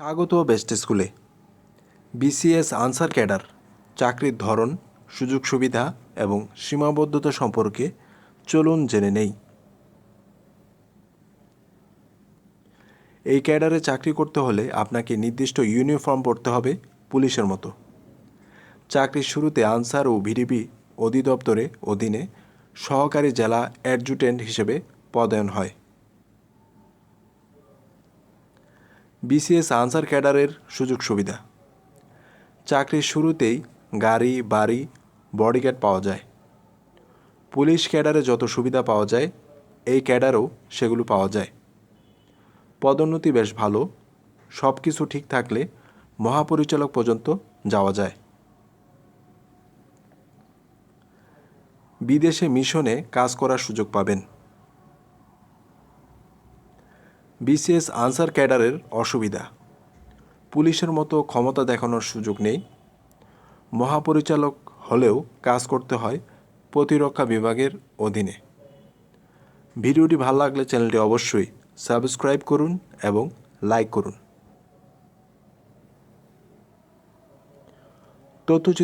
স্বাগত বেস্ট স্কুলে। BCS answer cadre, চাকরির ধরন, সুযোগ সুবিধা এবং সীমাবদ্ধতা সম্পর্কে চলুন জেনে নেই। এই ক্যাডারে চাকরি করতে হলে আপনাকে নির্দিষ্ট ইউনিফর্ম পরতে হবে পুলিশের মতো। চাকরির শুরুতে আনসার ও ভিডিপি অধিদপ্তরে অধীনে সহকারী জেলা অ্যাডজুটেন্ট হিসেবে পদায়ন হয়। বিসিএস আনসার ক্যাডারের সুযোগ সুবিধা। চাকরির শুরুতেই গাড়ি, বাড়ি, বডিগার্ড পাওয়া যায়। পুলিশ ক্যাডারে যত সুবিধা পাওয়া যায়, এই ক্যাডারেও সেগুলো পাওয়া যায়। পদোন্নতি বেশ ভালো সব কিছু ঠিক থাকলে মহাপরিচালক পর্যন্ত যাওয়া যায়। বিদেশে মিশনে কাজ করার সুযোগ পাবেন। বিসিএস আনসার ক্যাডারের অসুবিধা। পুলিশের মতো ক্ষমতা দেখানোর সুযোগ নেই। মহাপরিচালক হলেও কাজ করতে হয় প্রতিরক্ষা বিভাগের অধীনে। ভিডিওটি ভালো লাগলে চ্যানেলটি অবশ্যই সাবস্ক্রাইব করুন এবং লাইক করুন। তথ্যচিত্র